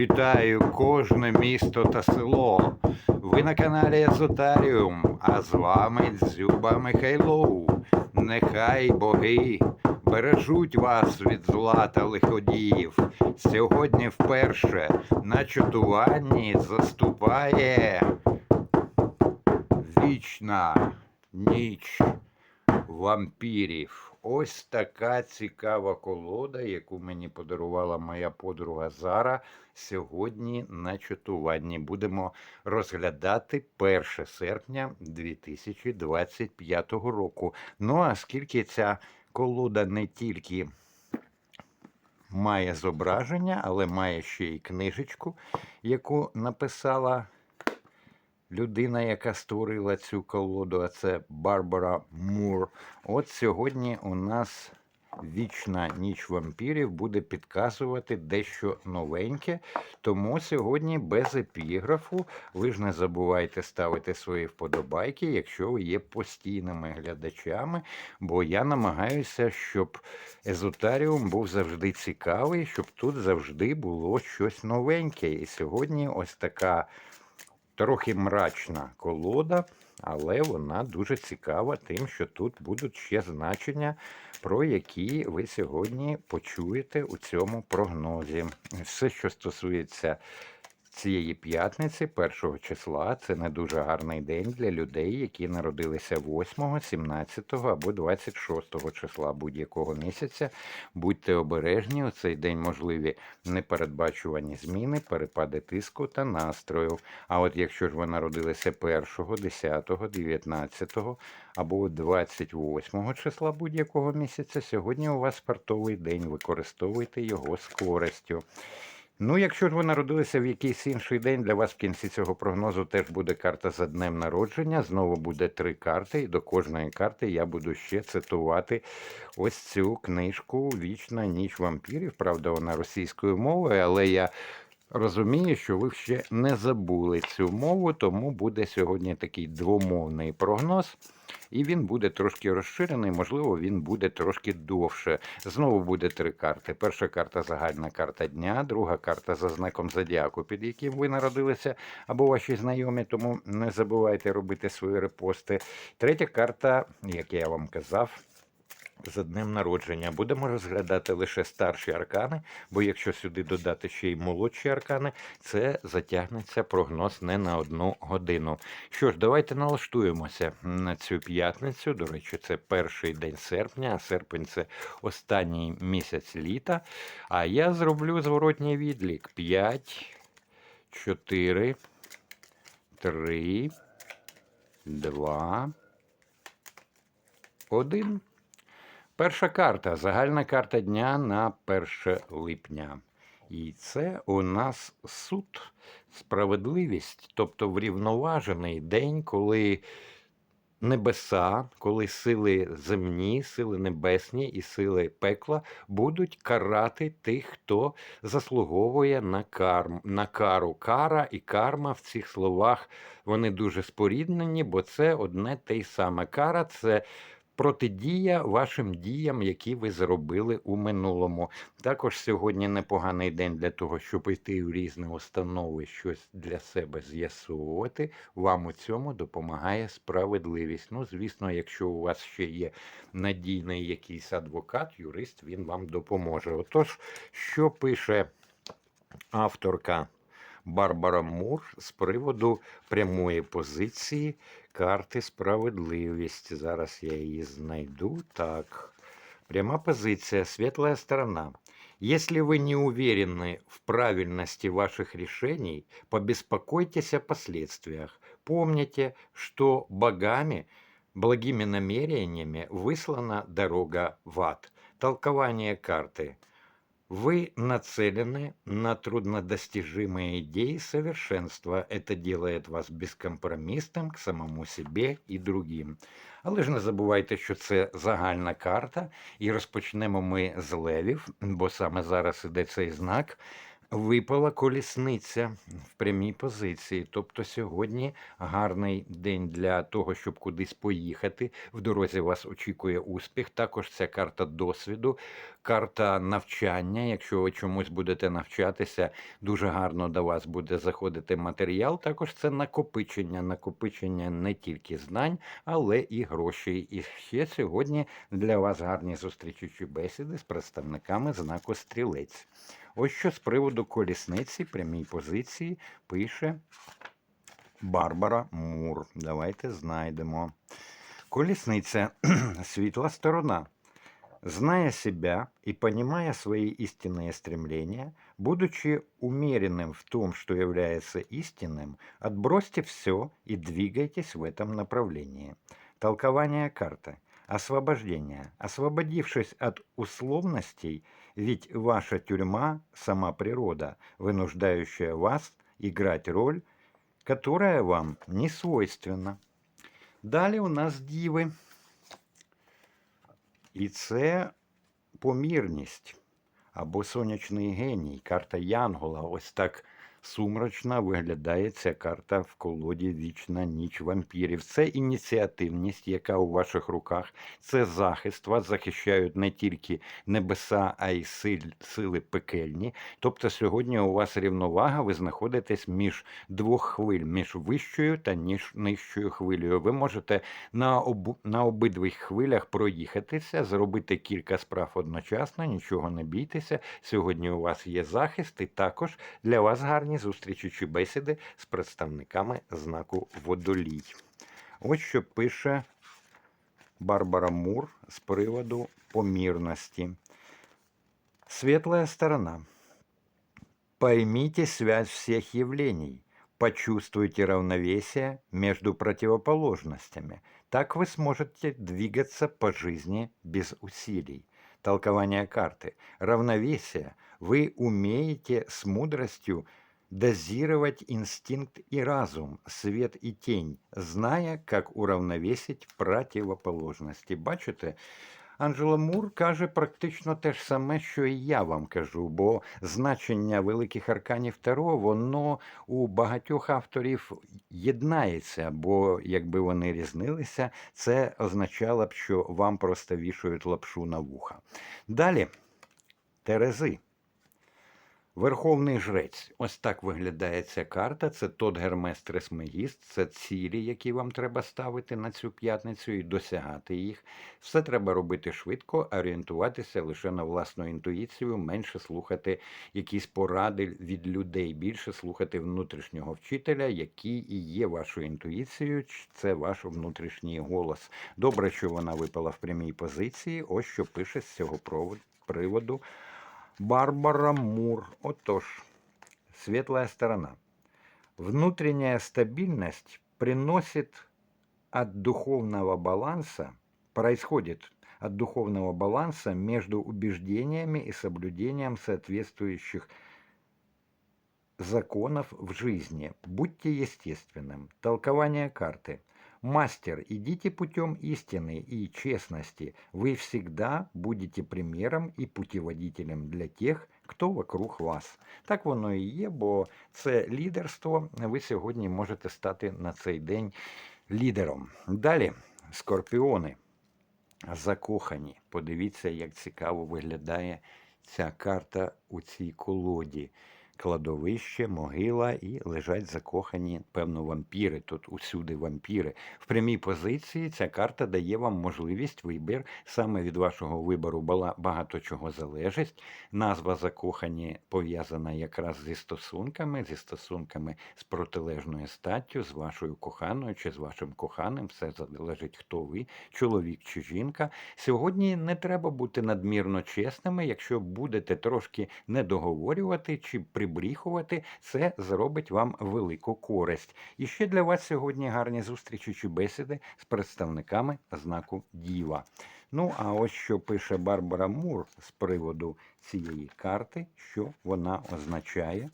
Вітаю кожне місто та село. Ви на каналі Езотаріум, а з вами Дзюба Михайлов. Нехай боги бережуть вас від зла та лиходіїв. Сьогодні вперше на чатуванні заступає вічна ніч вампірів. Ось така цікава колода, яку мені подарувала моя подруга Зара. Сьогодні на чатуванні будемо розглядати 1 серпня 2025 року. Ну а скільки ця колода не тільки має зображення, але має ще й книжечку, яку написала людина, яка створила цю колоду, а це Барбара Мур. От сьогодні у нас вічна ніч вампірів буде підказувати дещо новеньке. Тому сьогодні без епіграфу. Ви ж не забувайте ставити свої вподобайки, якщо ви є постійними глядачами. Бо я намагаюся, щоб езотаріум був завжди цікавий, щоб тут завжди було щось новеньке. І сьогодні ось така трохи мрачна колода, але вона дуже цікава тим, що тут будуть ще значення, про які ви сьогодні почуєте у цьому прогнозі. Все, що стосується цієї п'ятниці, 1 числа, це не дуже гарний день для людей, які народилися 8, 17 або 26 числа будь-якого місяця. Будьте обережні, у цей день можливі непередбачувані зміни, перепади тиску та настрою. А от якщо ж ви народилися 1, 10, 19 або 28 числа будь-якого місяця, сьогодні у вас спартовий день, використовуйте його з користю. Ну, якщо ж ви народилися в якийсь інший день, для вас в кінці цього прогнозу теж буде карта за днем народження. Знову буде три карти, і до кожної карти я буду ще цитувати ось цю книжку Вічна ніч вампірів. Правда, вона російською мовою, але я розумію, що ви ще не забули цю мову, тому буде сьогодні такий двомовний прогноз. І він буде трошки розширений, можливо, він буде трошки довше. Знову буде три карти. Перша карта загальна карта дня, друга карта за знаком зодіаку, під яким ви народилися, або ваші знайомі, тому не забувайте робити свої репости. Третя карта, як я вам казав. За днем народження будемо розглядати лише старші аркани, бо якщо сюди додати ще й молодші аркани, це затягнеться прогноз не на одну годину. Що ж, давайте налаштуємося на цю п'ятницю. До речі, це перший день серпня, а серпень це останній місяць літа. А я зроблю зворотній відлік: 5, 4, 3, 2, 1. Перша карта загальна карта дня на 1 липня. І це у нас суд, справедливість, тобто врівноважений день, коли небеса, коли сили земні, сили небесні і сили пекла будуть карати тих, хто заслуговує на карм, на кару. Кара і карма в цих словах вони дуже споріднені, бо це одне те й саме. Кара це протидія вашим діям, які ви зробили у минулому. Також сьогодні непоганий день для того, щоб йти в різні установи, щось для себе з'ясовувати. Вам у цьому допомагає справедливість. Ну, звісно, якщо у вас ще є надійний якийсь адвокат, юрист, він вам допоможе. Отож, що пише авторка? Барбара Мур з приводу прямої позиції карти справедливість. Зараз я її знайду. Так. Пряма позиция, светлая сторона. Если вы не уверены в правильности ваших решений, побеспокойтесь о последствиях. Помните, что богами, благими намерениями выслана дорога в ад. Толкование карты. Вы нацелены на труднодостижимые идеи совершенства. Это делает вас бескомпромиссным к самому себе і другим. Але ж не забувайте, що це загальна карта, і розпочнемо ми з левів, бо саме зараз іде цей знак. Випала колісниця в прямій позиції. Тобто сьогодні гарний день для того, щоб кудись поїхати. В дорозі вас очікує успіх. Також це карта досвіду, карта навчання. Якщо ви чомусь будете навчатися, дуже гарно до вас буде заходити матеріал. Також це накопичення, накопичення не тільки знань, але і грошей. І ще сьогодні для вас гарні зустрічучі бесіди з представниками знаку стрілець. Ось що з приводу колісниці, прямій позиції, пише Барбара Мур. Давайте знайдемо. Колесница – светла сторона. Зная себя и понимая свои истинные стремления, будучи умеренным в том, что является истинным, отбросьте все и двигайтесь в этом направлении. Толкование карты. Освобождение. Освободившись от условностей, ведь ваша тюрьма – сама природа, вынуждающая вас играть роль, которая вам не свойственна. Далі у нас діви. І це помірність або сонячний геній, карта Янгола. Ось так сумрачно виглядає ця карта в колоді Вічна ніч вампірів. Це ініціативність, яка у ваших руках, це захист. Вас захищають не тільки небеса, а й сил- сили пекельні. Тобто сьогодні у вас рівновага, ви знаходитесь між двох хвиль, між вищою та ніж нижчою хвилею. Ви можете на, обу, на обидвих хвилях проїхатися, зробити кілька справ одночасно, нічого не бійтеся. Сьогодні у вас є захист, і також для вас гарні зустрічі чи бесіди з представниками знаку водолій. Ось що пише Барбара Мур з приводу помірності. Светлая сторона. Поймите связь всех явлений. Почувствуйте равновесие между противоположностями. Так вы сможете двигаться по жизни без усилий. Толкование карты. Равновесие. Вы умеете с мудростью дозировать инстинкт и разум, свет и тень, зная, как уравновесить противоположности. Бачите, Анджела Мур каже практично те ж саме, що і я вам кажу, бо значення великих арканів Таро, воно у багатьох авторів єднається, бо якби вони різнилися, це означало б, що вам просто вішають лапшу на вуха. Далі Терези. Верховний жрець. Ось так виглядає ця карта. Це тот Гермес Тресмегіст, це цілі, які вам треба ставити на цю п'ятницю і досягати їх. Все треба робити швидко, орієнтуватися лише на власну інтуїцію, менше слухати якісь поради від людей, більше слухати внутрішнього вчителя, який і є вашою інтуїцією. Це ваш внутрішній голос. Добре, що вона випала в прямій позиції. Ось що пише з цього приводу. Барбара Мур. Отож, светлая сторона. Внутренняя стабильность приносит от духовного баланса, происходит от духовного баланса между убеждениями и соблюдением соответствующих законов в жизни. Будьте естественным. Толкование карты. Мастер, идите путем истины и честности. Вы всегда будете примером и путеводителем для тех, хто вокруг вас. Так воно і є, бо це лідерство. Ви сьогодні можете стати на цей день лідером. Далі, скорпіони. Закохані. Подивіться, як цікаво виглядає ця карта у цій колоді. Кладовище, могила і лежать закохані, певно, вампіри. Тут усюди вампіри. В прямій позиції ця карта дає вам можливість вибір. Саме від вашого вибору бала- багато чого залежить. Назва закохані пов'язана якраз зі стосунками, зі стосунками з протилежною статтю, з вашою коханою чи з вашим коханим. Все залежить, хто ви, чоловік чи жінка. Сьогодні не треба бути надмірно чесними. Якщо будете трошки недоговорювати чи прибріхувати, це зробить вам велику користь. І ще для вас сьогодні гарні зустрічі чи бесіди з представниками знаку Діва. Ну, а ось що пише Барбара Мур з приводу цієї карти, що вона означає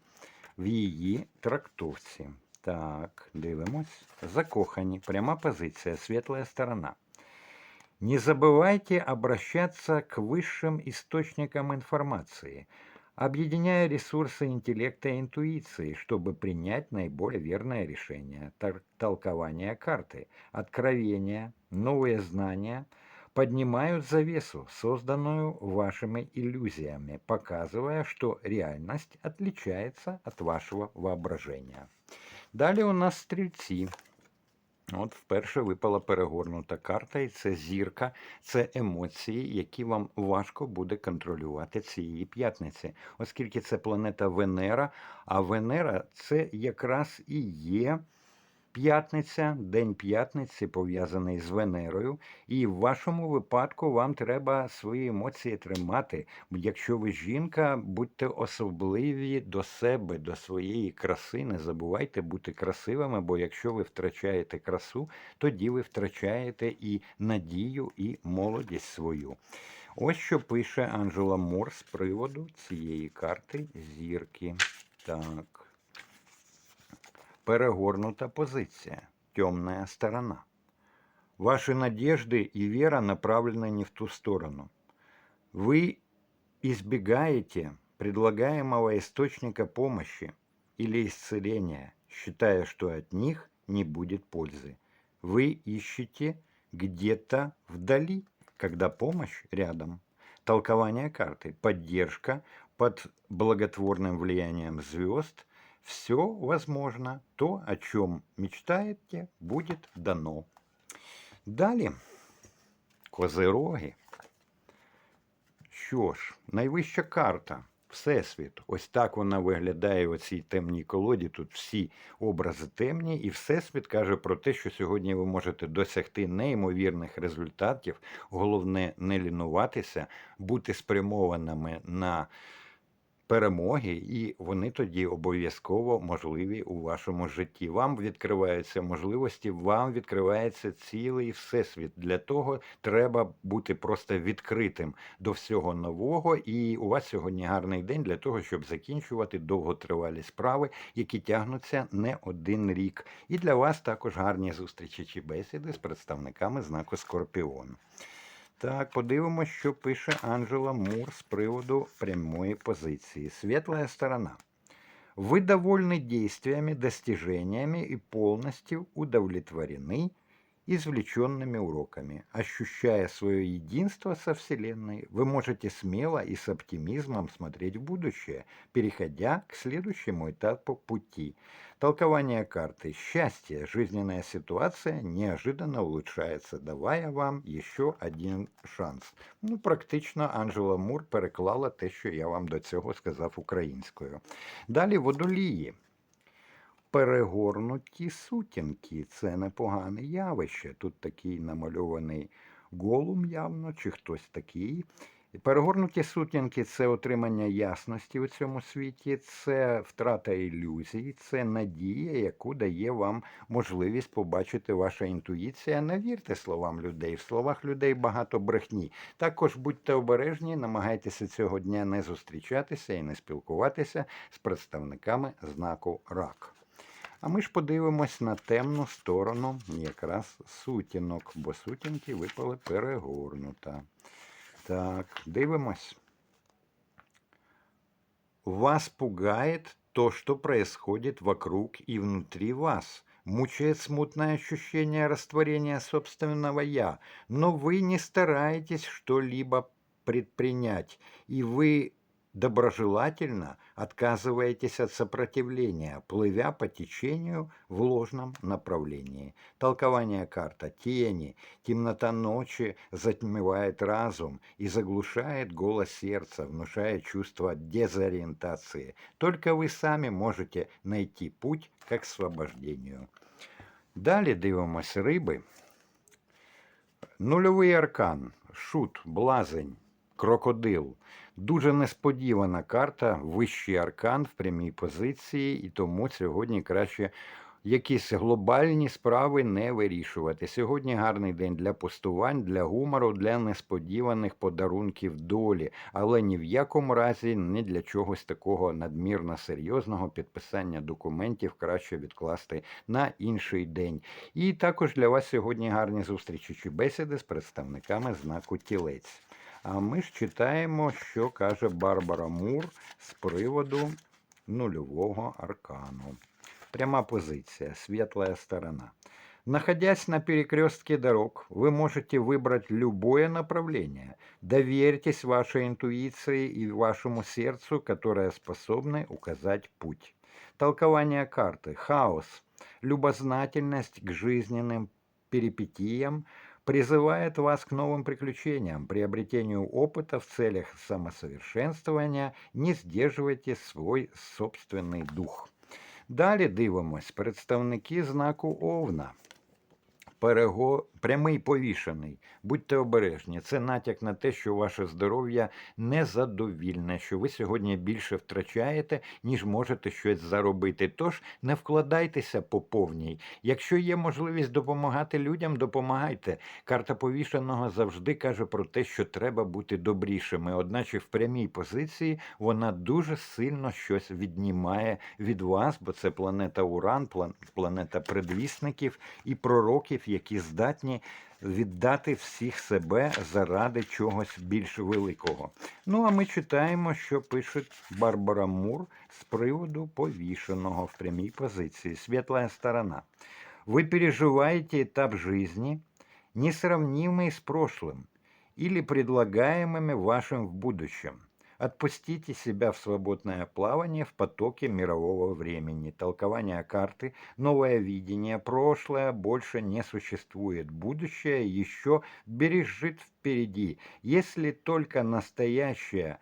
в її трактовці. Так, дивимось. Закохані. Пряма позиція, светлая сторона. Не забывайте обращаться к высшим источникам информации. объединяя ресурсы интеллекта и интуиции, чтобы принять наиболее верное решение. Тор- Толкование карты, откровения, новые знания поднимают завесу, созданную вашими иллюзиями, показывая, что реальность отличается от вашего воображения. Далі у нас стрільці. От вперше випала перегорнута карта, і це зірка, це емоції, які вам важко буде контролювати цієї п'ятниці, оскільки це планета Венера, а Венера це якраз і є п'ятниця, день п'ятниці пов'язаний з Венерою. І в вашому випадку вам треба свої емоції тримати. Якщо ви жінка, будьте особливі до себе, до своєї краси. Не забувайте бути красивими, бо якщо ви втрачаєте красу, тоді ви втрачаєте і надію, і молодість свою. Ось що пише Анджела Мор з приводу цієї карти зірки. Так. Перегорнута позиція. Темная сторона. Ваши надежды и вера направлены не в ту сторону. Вы избегаете предлагаемого источника помощи или исцеления, считая, что от них не будет пользы. Вы ищете где-то вдали, когда помощь рядом. Толкование карты, поддержка под благотворным влиянием звезд – все возможно, то, о чем мечтаете, будет дано. Далі козироги. Що ж, найвища карта. Всесвіт. Ось так вона виглядає у цій темній колоді. Тут всі образи темні, і Всесвіт каже про те, що сьогодні ви можете досягти неймовірних результатів. Головне не лінуватися, бути спрямованими на перемоги, і вони тоді обов'язково можливі у вашому житті. Вам відкриваються можливості, вам відкривається цілий всесвіт. Для того треба бути просто відкритим до всього нового. І у вас сьогодні гарний день для того, щоб закінчувати довготривалі справи, які тягнуться не один рік. І для вас також гарні зустрічі чи бесіди з представниками знаку Скорпіон. Так, подивимось, що пише Анджела Мур з приводу прямої позиції. Светлая сторона. Вы довольны действиями, достижениями и полностью удовлетворены извлеченными уроками. Ощущая свое единство со Вселенной, вы можете смело и с оптимизмом смотреть в будущее, переходя к следующему этапу пути. Толкование карты «Счастье. Жизненная ситуация неожиданно улучшается, давая вам еще один шанс». Ну, практично Анджела Мур переклала те, що я вам до цього сказав українською. Далі водолії. Перегорнуті сутінки це непогане явище. Тут такий намальований голум явно, чи хтось такий. Перегорнуті сутінки це отримання ясності у цьому світі, це втрата ілюзій, це надія, яку дає вам можливість побачити ваша інтуїція. Не вірте словам людей. В словах людей багато брехні. Також будьте обережні, намагайтеся цього дня не зустрічатися і не спілкуватися з представниками знаку рак. А ми ж подивимось на темну сторону якраз сутінок, бо сутінки випали перегорнута. Так, дивимось. Вас пугает то, что происходит вокруг и внутри вас. Мучает смутное ощущение растворения собственного «я», но вы не стараетесь что-либо предпринять, и вы доброжелательно отказываетесь от сопротивления, плывя по течению в ложном направлении. Толкование карта тени, темнота ночи затмевает разум и заглушает голос сердца, внушая чувство дезориентации. Только вы сами можете найти путь к освобождению. Далі дивимось риби. Нульовий аркан, шут, блазень, крокодил. Дуже несподівана карта, вищий аркан в прямій позиції, і тому сьогодні краще якісь глобальні справи не вирішувати. Сьогодні гарний день для пустувань, для гумору, для несподіваних подарунків долі, але ні в якому разі не для чогось такого надмірно серйозного підписання документів краще відкласти на інший день. І також для вас сьогодні гарні зустрічі чи бесіди з представниками знаку тілець. А ми ж читаємо, що каже Барбара Мур з приводу нульового аркану. Пряма позиция, светлая сторона. Находясь на перекрестке дорог, вы можете выбрать любое направление. Доверьтесь вашей интуиции и вашему сердцу, которое способны указать путь. Толкование карты. Хаос. Любознательность к жизненным перипетиям призывает вас к новым приключениям, приобретению опыта в целях самосовершенствования. Не сдерживайте свой собственный дух. Далі дивимось представники знаку Овна. Перего... Прямий повішений. Будьте обережні. Це натяк на те, що ваше здоров'я незадовільне, що ви сьогодні більше втрачаєте, ніж можете щось заробити. Тож не вкладайтеся по повній. Якщо є можливість допомагати людям, допомагайте. Карта повішеного завжди каже про те, що треба бути добрішими. Одначе в прямій позиції вона дуже сильно щось віднімає від вас, бо це планета Уран, планета предвісників і пророків, які здатні віддати всіх себе заради чогось більш великого. Ну а ми читаємо, що пише Барбара Мур з приводу повішеного в прямій позиції. Світла сторона. Вы переживаете этап жизни, несравнимый с прошлым или предлагаемыми вашим в будущем. Отпустите себя в свободное плавание в потоке мирового времени. Толкование карты, новое видение, прошлое больше не существует. Будущее еще бережит впереди. Если только настоящее,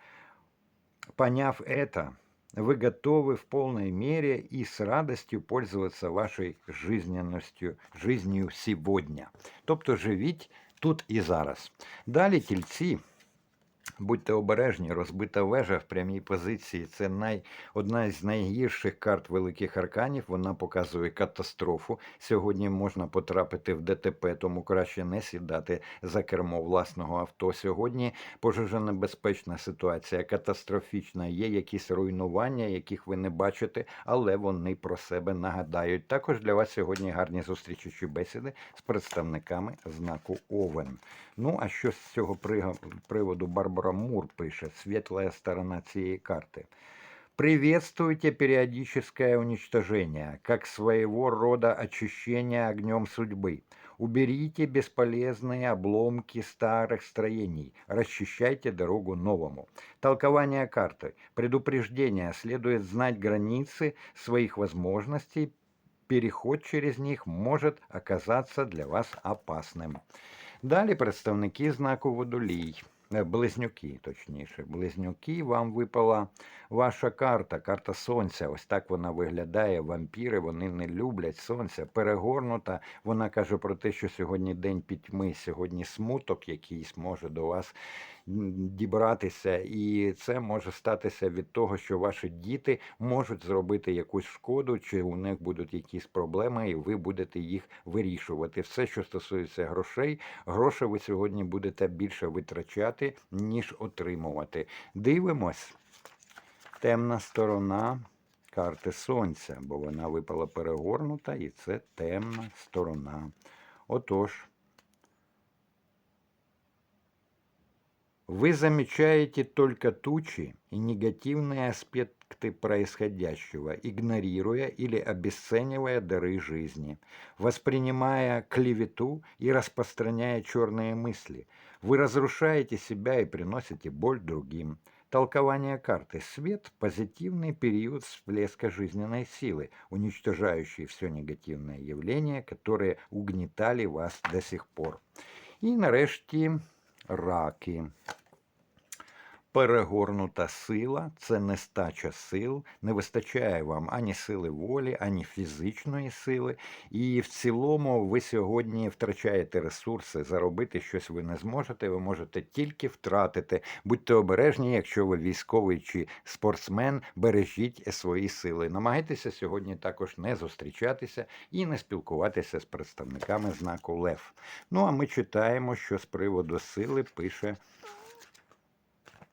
поняв это, вы готовы в полной мере и с радостью пользоваться вашей жизненностью, жизнью сегодня. Тобто живіть тут і зараз. Далі тільці. Будьте обережні, розбита вежа в прямій позиції. Це най, одна з найгірших карт великих арканів. Вона показує катастрофу. Сьогодні можна потрапити в ДТП, тому краще не сідати за кермо власного авто. Сьогодні пожежонебезпечна ситуація, катастрофічна. Є якісь руйнування, яких ви не бачите, але вони про себе нагадають. Також для вас сьогодні гарні зустрічі чи бесіди з представниками знаку Овен. Ну, а що з цього прига- приводу Барбара Мур пише, світла сторона цієї карти. Приветствуйте периодическое уничтожение, как своего рода очищение огнем судьбы. Уберите бесполезные обломки старых строений, расчищайте дорогу новому. Толкование карты. Предупреждение. Следует знать границы своих возможностей. Переход через них может оказаться для вас опасным. Далі представники знаку водолій. Е, Близнюки, точніше. Близнюки, вам випала ваша карта, карта сонця. Ось так вона виглядає. Вампіри вони не люблять сонця. Перегорнута. Вона каже про те, що сьогодні день пітьми, сьогодні смуток якийсь може до вас дібратися, і це може статися від того, що ваші діти можуть зробити якусь шкоду, чи у них будуть якісь проблеми, і ви будете їх вирішувати. Все, що стосується грошей, гроші ви сьогодні будете більше витрачати, ніж отримувати. Дивимось. Темна сторона карти Сонця, бо вона випала перегорнута, і це темна сторона. Отож, Вы замечаете только тучи и негативные аспекты происходящего, игнорируя или обесценивая дары жизни, воспринимая клевету и распространяя черные мысли. Вы разрушаете себя и приносите боль другим. Толкование карты. Свет – позитивный период всплеска жизненной силы, уничтожающий все негативные явления, которые угнетали вас до сих пор. І нарешті раки. Перегорнута сила це нестача сил, не вистачає вам ані сили волі, ані фізичної сили. І в цілому ви сьогодні втрачаєте ресурси, заробити щось ви не зможете, ви можете тільки втратити. Будьте обережні, якщо ви військовий чи спортсмен, бережіть свої сили. Намагайтеся сьогодні також не зустрічатися і не спілкуватися з представниками знаку Лев. Ну а ми читаємо, що з приводу сили пише.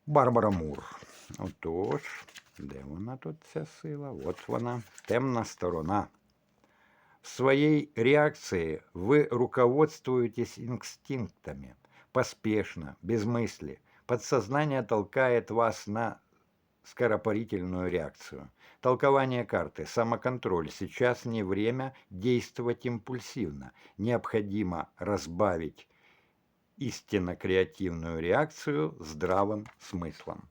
Барбара Мур. Отож, де вона тут ця сила? От вона, темна сторона. В своей реакции вы руководствуетесь инстинктами, поспешно, без мысли, Подсознание толкает вас на скоропарительную реакцию. Толкование карты. Самоконтроль. Сейчас не время действовать импульсивно. Необходимо разбавить істинно креативну реакцію здравим смислом.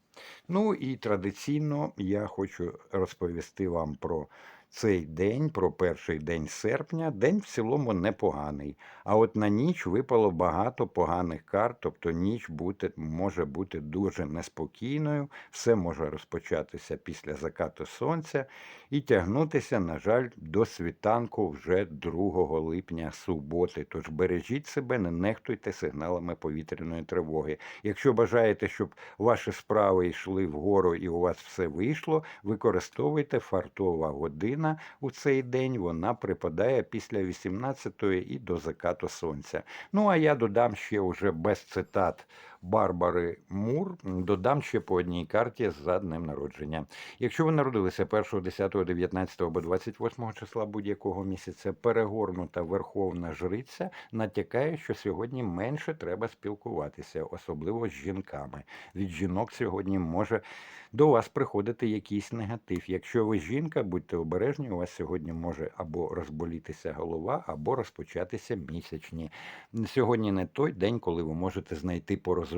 Ну і традиційно я хочу розповісти вам про цей день, про перший день серпня. День в цілому непоганий. А от на ніч випало багато поганих карт, тобто ніч бути, може бути дуже неспокійною, все може розпочатися після закату сонця і тягнутися, на жаль, до світанку вже 2 липня суботи. Тож бережіть себе, не нехтуйте сигналами повітряної тривоги. Якщо бажаєте, щоб ваші справи йшли вгору і у вас все вийшло, використовуйте фартова година у цей день. Вона припадає після 18-ї і до закату сонця. Ну а я додам ще уже без цитат Барбари Мур, додам ще по одній карті за днем народження. Якщо ви народилися 1, 10, 19 або 28 числа будь-якого місяця, перегорнута верховна жриця натякає, що сьогодні менше треба спілкуватися, особливо з жінками. Від жінок сьогодні може до вас приходити якийсь негатив. Якщо ви жінка, будьте обережні, у вас сьогодні може або розболітися голова, або розпочатися місячні. Сьогодні не той день, коли ви можете знайти порозуміння,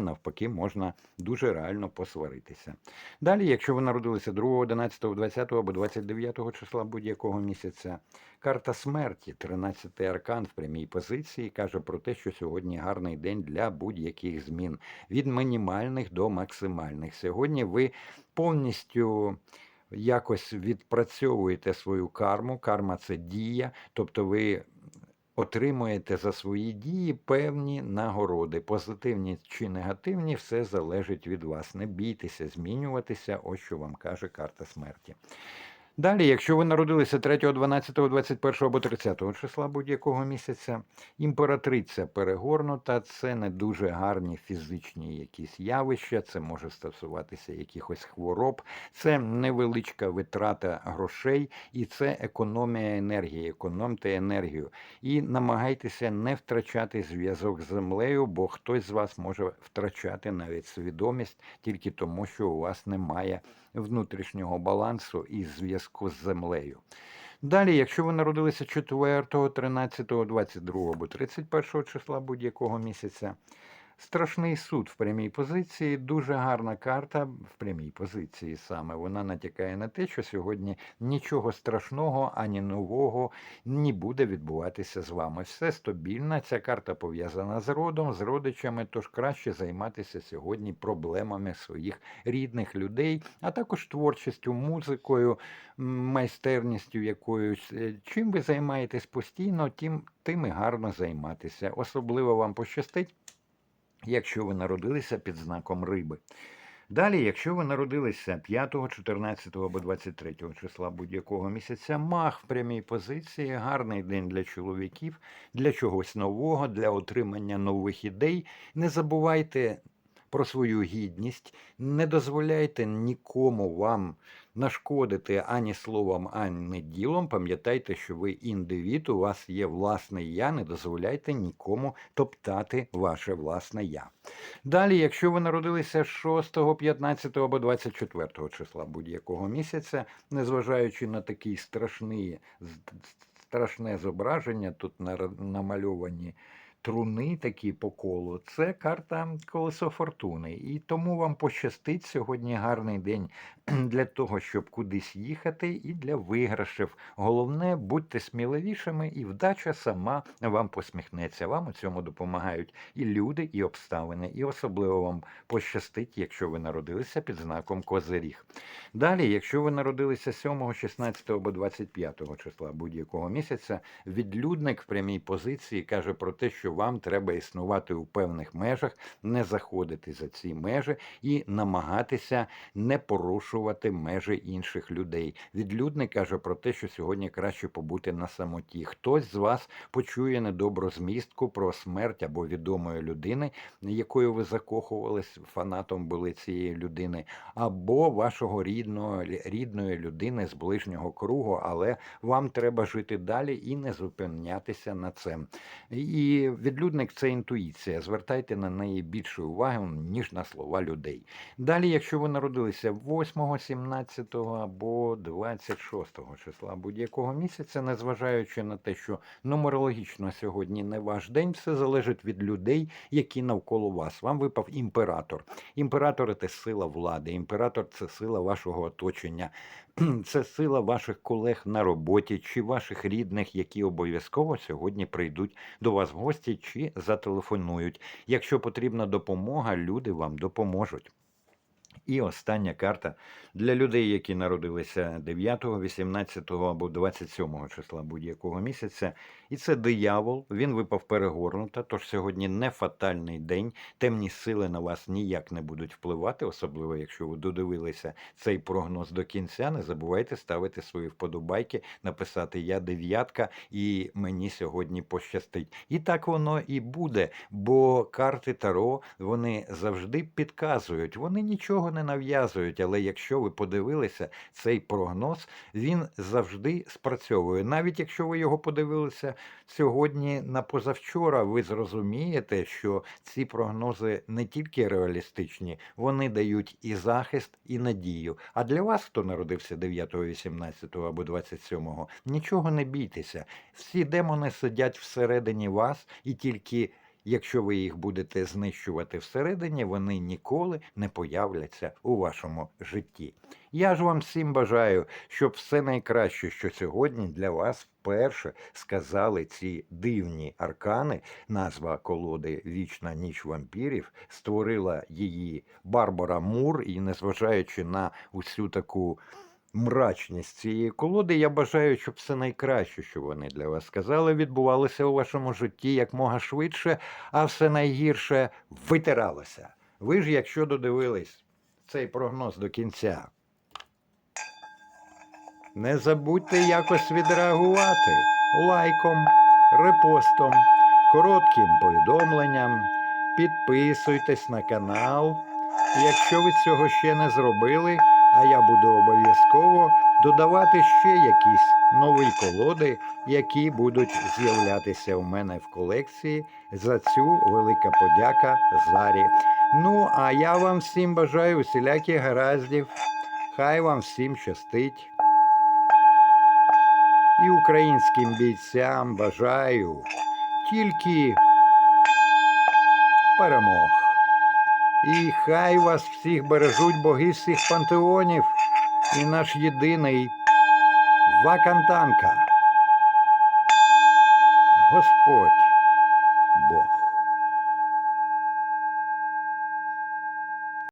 навпаки, можна дуже реально посваритися. Далі, якщо ви народилися 2, 11, 20 або 29 числа будь-якого місяця, карта смерті, 13 аркан в прямій позиції, каже про те, що сьогодні гарний день для будь-яких змін від мінімальних до максимальних. Сьогодні ви повністю. Якось відпрацьовуєте свою карму. Карма це дія, тобто ви отримуєте за свої дії певні нагороди. Позитивні чи негативні, все залежить від вас. Не бійтеся змінюватися, ось що вам каже карта смерті. Далі, якщо ви народилися 3, 12, 21 або 30 числа будь-якого місяця, імператриця перегорнута, це не дуже гарні фізичні якісь явища, це може стосуватися якихось хвороб, це невеличка витрата грошей і це економія енергії. Економте енергію. І намагайтеся не втрачати зв'язок з землею, бо хтось з вас може втрачати навіть свідомість тільки тому, що у вас немає внутрішнього балансу і зв'язку з землею. Далі, якщо ви народилися 4, 13, 22 або 31 числа будь-якого місяця, Страшний суд в прямій позиції, дуже гарна карта в прямій позиції саме. Вона натякає на те, що сьогодні нічого страшного ані нового не буде відбуватися з вами. Все стабільно. Ця карта пов'язана з родом, з родичами, тож краще займатися сьогодні проблемами своїх рідних людей, а також творчістю, музикою, майстерністю якоюсь. Е, чим ви займаєтесь постійно, тим тим і гарно займатися. Особливо вам пощастить якщо ви народилися під знаком риби. Далі, якщо ви народилися 5, 14 або 23 числа будь-якого місяця, мах в прямій позиції, гарний день для чоловіків, для чогось нового, для отримання нових ідей. Не забувайте про свою гідність, не дозволяйте нікому вам нашкодити ані словом, ані ділом. Пам'ятайте, що ви індивід, у вас є власне я, не дозволяйте нікому топтати ваше власне я. Далі, якщо ви народилися 6, 15 або 24 числа будь-якого місяця, незважаючи на такий страшний, страшне зображення, тут намальовані труни такі по колу, це карта колесо фортуни. І тому вам пощастить сьогодні гарний день для того, щоб кудись їхати, і для виграшів. Головне, будьте сміливішими, і вдача сама вам посміхнеться. Вам у цьому допомагають і люди, і обставини. І особливо вам пощастить, якщо ви народилися під знаком Козиріг. Далі, якщо ви народилися 7, 16 або 25 числа будь-якого місяця, відлюдник в прямій позиції каже про те, що вам треба існувати у певних межах, не заходити за ці межі і намагатися не порушувати межі інших людей. Відлюдник каже про те, що сьогодні краще побути на самоті. Хтось з вас почує недобру змістку про смерть або відомої людини, якою ви закохувались, фанатом були цієї людини, або вашого рідного рідної людини з ближнього кругу, але вам треба жити далі і не зупинятися на це. І відлюдник це інтуїція. Звертайте на неї більше уваги, ніж на слова людей. Далі, якщо ви народилися 8, 17 або 26 числа будь-якого місяця, незважаючи на те, що нумерологічно сьогодні не ваш день, все залежить від людей, які навколо вас. Вам випав імператор. Імператор це сила влади, імператор це сила вашого оточення, це сила ваших колег на роботі чи ваших рідних, які обов'язково сьогодні прийдуть до вас в гості чи зателефонують. Якщо потрібна допомога, люди вам допоможуть. І остання карта для людей, які народилися 9, 18 або 27 числа будь-якого місяця. І це диявол. Він випав перегорнута. Тож сьогодні не фатальний день. Темні сили на вас ніяк не будуть впливати, особливо якщо ви додивилися цей прогноз до кінця. Не забувайте ставити свої вподобайки, написати Я дев'ятка, і мені сьогодні пощастить. І так воно і буде, бо карти Таро вони завжди підказують, вони нічого не нав'язують. Але якщо ви подивилися цей прогноз, він завжди спрацьовує. Навіть якщо ви його подивилися сьогодні на позавчора, ви зрозумієте, що ці прогнози не тільки реалістичні, вони дають і захист, і надію. А для вас, хто народився 9, 18 або 27, нічого не бійтеся. Всі демони сидять всередині вас, і тільки якщо ви їх будете знищувати всередині, вони ніколи не появляться у вашому житті. Я ж вам всім бажаю, щоб все найкраще, що сьогодні для вас вперше сказали ці дивні аркани. Назва колоди Вічна ніч вампірів створила її Барбара Мур, і незважаючи на усю таку. Мрачність цієї колоди, я бажаю, щоб все найкраще, що вони для вас сказали, відбувалося у вашому житті якмога швидше, а все найгірше витиралося. Ви ж, якщо додивились цей прогноз до кінця, не забудьте якось відреагувати лайком, репостом, коротким повідомленням. Підписуйтесь на канал. Якщо ви цього ще не зробили, а я буду обов'язково додавати ще якісь нові колоди, які будуть з'являтися у мене в колекції. За цю велика подяка Зарі. Ну, а я вам всім бажаю усіляких гараздів. Хай вам всім щастить. І українським бійцям бажаю тільки перемог. І хай вас всіх бережуть боги всіх пантеонів і наш єдиний Вакантанка. Господь Бог.